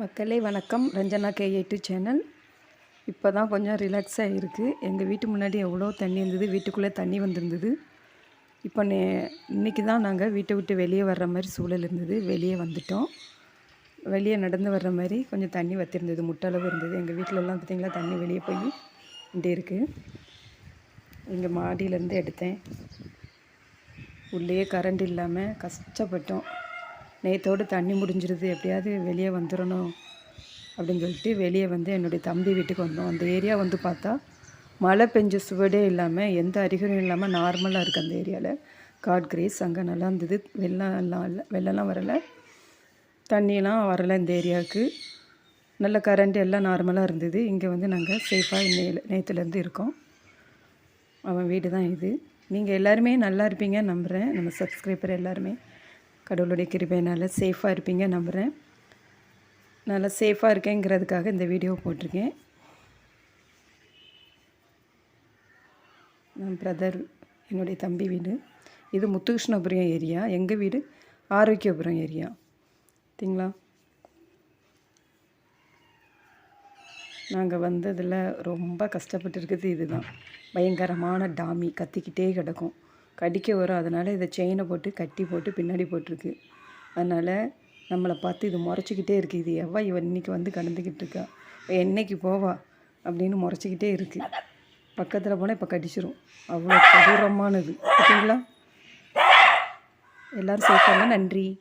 மக்களே வணக்கம். Ranjana K eight channel இப்போ தான் கொஞ்சம் ரிலாக்ஸாக இருக்குது எங்கள் வீட்டு முன்னாடி எவ்வளோ தண்ணி இருந்தது? வீட்டுக்குள்ளே தண்ணி வந்திருந்தது. இப்போ நே இன்றைக்கி தான் நாங்கள் வீட்டை விட்டு வெளியே வர்ற மாதிரி சூழல் இருந்தது. வெளியே வந்துட்டோம். வெளியே நடந்து வர்ற மாதிரி கொஞ்சம் தண்ணி வத்திருந்தது. முட்டளவு இருந்தது. எங்கள் வீட்டிலலாம் பார்த்திங்களா தண்ணி வெளியே போய் இங்கே இருக்குது இங்கே மாடியிலேருந்து எடுத்தேன். உள்ளேயே கரண்ட் இல்லாமல் கஷ்டப்பட்டோம். நேத்தோடு தண்ணி முடிஞ்சிருது எப்படியாவது வெளியே வந்துடணும் அப்படின்னு சொல்லிட்டு வெளியே வந்து என்னுடைய தம்பி வீட்டுக்கு வந்தோம். அந்த ஏரியா வந்து பார்த்தா மழை பெஞ்ச சுவடே இல்லாமல் எந்த அறிகுறியும் இல்லாமல் நார்மலாக இருக்குது அந்த ஏரியாவில் காட் கிரேஸ் அங்கே நல்லா இருந்தது. வெள்ளம் எல்லாம் இல்லை வெள்ளம்லாம் வரலை. தண்ணியெல்லாம் வரலை இந்த ஏரியாவுக்கு. நல்ல கரண்ட் எல்லாம் நார்மலாக இருந்தது. இங்கே வந்து நாங்கள் சேஃபாக இன்னையில் நேற்றுலேருந்து இருக்கோம். அவன் வீடு தான் இது. நீங்கள் எல்லாருமே நல்லா இருப்பீங்க நம்புகிறேன் நம்ம சப்ஸ்கிரைபர் எல்லாருமே. கடவுளுடைய கிருபையினால் சேஃபாக இருப்பீங்க நம்புகிறேன் நல்லா சேஃபாக இருக்கேங்கிறதுக்காக இந்த வீடியோ போட்டிருக்கேன். நான் பிரதர் என்னுடைய தம்பி வீடு. இது முத்துகிருஷ்ணபுரம் ஏரியா எங்கள் வீடு? ஆரோக்கியபுரம் ஏரியா சரிங்களா? நாங்கள் வந்ததில் ரொம்ப கஷ்டப்பட்டு இருக்கிறது இதுதான். பயங்கரமான டாமி. கத்திக்கிட்டே கிடக்கும். கடிக்க வரும். அதனால் இதை செயினை போட்டு கட்டி போட்டு பின்னாடி போட்டிருக்கு. அதனால் நம்மளை பார்த்து இது முறைச்சிக்கிட்டே இருக்குது இது எவ்வா இவன் இன்னைக்கு வந்து கடந்துக்கிட்டு இருக்கா? என்னைக்கு போவா? அப்படின்னு முறைச்சிக்கிட்டே இருக்குது பக்கத்தில் போனால் இப்போ கடிச்சிரும். அவ்வளோ கொடூரமானது. பார்த்தீங்களா எல்லோரும் சேர்த்தாங்க நன்றி.